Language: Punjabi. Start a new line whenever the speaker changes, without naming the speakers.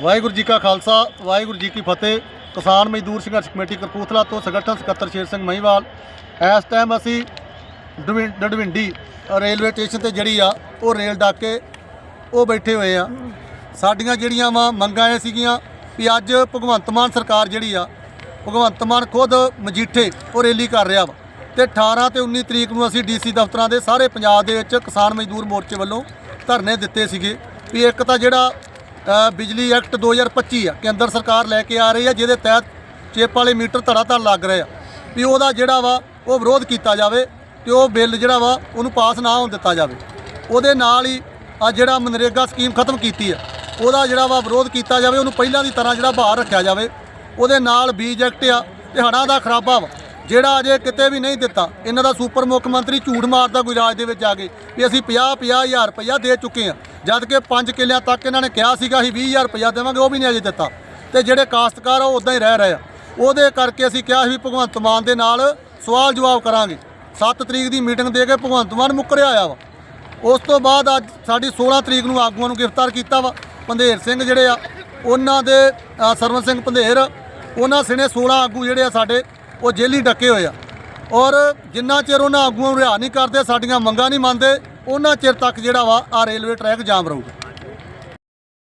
ਵਾਹਿਗੁਰੂ ਜੀ ਕਾ ਖਾਲਸਾ, ਵਾਹਿਗੁਰੂ ਜੀ ਕੀ ਫਤਿਹ। ਕਿਸਾਨ ਮਜ਼ਦੂਰ ਸੰਘਰਸ਼ ਕਮੇਟੀ ਕਪੂਰਥਲਾ ਤੋਂ ਸੰਗਠਨ ਸਕੱਤਰ ਸ਼ੇਰ ਸਿੰਘ ਮਹੀਵਾਲ। ਇਸ ਟਾਈਮ ਅਸੀਂ ਡਵਿੰ- ਡਡਵਿੰਡੀ ਰੇਲਵੇ ਸਟੇਸ਼ਨ ਤੇ ਜਿਹੜੀ ਆ, ਉਹ ਰੇਲ ਡਾਕੇ, ਉਹ ਬੈਠੇ ਹੋਏ ਆ। ਸਾਡੀਆਂ ਜਿਹੜੀਆਂ ਵਾ ਮੰਗਾਂ ਇਹ ਸੀਗੀਆਂ ਵੀ ਅੱਜ ਭਗਵੰਤ ਮਾਨ ਸਰਕਾਰ ਜਿਹੜੀ ਆ, ਭਗਵੰਤ ਮਾਨ ਖੁਦ ਮਜੀਠੇ ਉਹ ਰੈਲੀ ਕਰ ਰਿਹਾ ਵਾ। ਤੇ 18 ਤੇ 19 ਤਰੀਕ ਨੂੰ ਅਸੀਂ ਡੀਸੀ ਦਫ਼ਤਰਾਂ ਦੇ ਸਾਰੇ ਪੰਜਾਬ ਦੇ ਵਿੱਚ ਕਿਸਾਨ ਮਜ਼ਦੂਰ ਮੋਰਚੇ ਵੱਲੋਂ ਧਰਨੇ ਦਿੱਤੇ ਸੀਗੇ ਵੀ ਇੱਕ ਤਾਂ ਜਿਹੜਾ ਬਿਜਲੀ ਐਕਟ 2025 ਆ ਕੇਂਦਰ ਸਰਕਾਰ ਲੈ ਕੇ ਆ ਰਹੀ ਆ, ਜਿਹਦੇ ਤਹਿਤ ਚੇਪ ਵਾਲੇ ਮੀਟਰ ਧੜਾ ਧੜ ਲੱਗ ਰਹੇ ਆ। ਵੀ ਉਹਦਾ ਜਿਹੜਾ ਵਾ, ਉਹ ਵਿਰੋਧ ਕੀਤਾ ਜਾਵੇ ਤੇ ਉਹ ਬਿੱਲ ਜਿਹੜਾ ਵਾ, ਉਹਨੂੰ ਪਾਸ ਨਾ ਹੋਣ ਦਿੱਤਾ ਜਾਵੇ। ਉਹਦੇ ਨਾਲ ਹੀ ਆ ਜਿਹੜਾ ਮਨਰੇਗਾ ਸਕੀਮ ਖਤਮ ਕੀਤੀ ਆ, ਉਹਦਾ ਜਿਹੜਾ ਵਾ ਵਿਰੋਧ ਕੀਤਾ ਜਾਵੇ, ਉਹਨੂੰ ਪਹਿਲਾਂ ਦੀ ਤਰ੍ਹਾਂ ਜਿਹੜਾ ਬਾਹਰ ਰੱਖਿਆ ਜਾਵੇ। ਉਹਦੇ ਨਾਲ ਬੀਜ ਐਕਟ ਆ, ਤੇ ਹੜ੍ਹਾਂ ਦਾ ਖਰਾਬਾ ਵਾ, ਜਿਹੜਾ ਅਜੇ ਕਿਤੇ ਵੀ ਨਹੀਂ ਦਿੱਤਾ। ਇਹਨਾਂ ਦਾ ਸੁਪਰ ਮੁੱਖ ਮੰਤਰੀ ਝੂਠ ਮਾਰਦਾ ਗੁਜਰਾਤ ਦੇ ਵਿੱਚ ਆ ਕੇ, ਵੀ ਅਸੀਂ 50 50 ਹਜ਼ਾਰ ਰੁਪਇਆ ਦੇ ਚੁੱਕੇ ਆ। ਜਦ ਕਿ 5 ਕਿੱਲਿਆਂ ਤੱਕ ਇਹਨਾਂ ਨੇ ਕਿਹਾ ਸੀਗਾ ਅਸੀਂ 20000 ਰੁਪਇਆ ਦੇਵਾਂਗੇ ਉਹ ਵੀ ਨਹੀਂ ਅਜੇ ਦਿੱਤਾ। ਤੇ ਜਿਹੜੇ ਕਾਸ਼ਤਕਾਰ ਆ ਉਹ ਉਦਾਂ ਹੀ ਰਹਿ ਰਹੇ ਆ। ਉਹਦੇ ਕਰਕੇ ਅਸੀਂ ਕਿਹਾ ਸੀ ਵੀ ਭਗਵੰਤ ਮਾਨ ਦੇ ਨਾਲ ਸਵਾਲ ਜਵਾਬ ਕਰਾਂਗੇ। 7 ਤਰੀਕ ਦੀ ਮੀਟਿੰਗ ਦੇ ਕੇ ਭਗਵੰਤ ਮਾਨ ਮੁੱਕਰਿਆ ਆਇਆ ਵਾ। ਉਸ ਤੋਂ ਬਾਅਦ ਅੱਜ ਸਾਡੀ 16 ਤਰੀਕ ਨੂੰ ਆਗੂਆਂ ਨੂੰ ਗ੍ਰਿਫਤਾਰ ਕੀਤਾ ਵਾ ਪੰਧੇਰ ਸਿੰਘ ਜਿਹੜੇ ਆ ਉਹਨਾਂ ਦੇ ਅ, ਸਰਵਨ ਸਿੰਘ ਪੰਧੇਰ ਉਹਨਾਂ ਸਿਨੇ 16 ਆਗੂ ਜਿਹੜੇ ਆ ਸਾਡੇ ਉਹ ਜੇਲੀ ਡੱਕੇ ਹੋਏ ਆ। ਔਰ ਜਿੰਨਾ ਚਿਰ ਉਹਨਾਂ ਆਗੂਆਂ ਨੂੰ ਰਿਹਾ ਨਹੀਂ ਕਰਦੇ ਸਾਡੀਆਂ ਮੰਗਾਂ ਨਹੀਂ ਮੰਨਦੇ ਉਹਨਾਂ ਚਿਰ ਤੱਕ ਜਿਹੜਾ ਵਾ ਆ ਰੇਲਵੇ ਟਰੈਕ ਜਾਮ ਰਹੂਗਾ।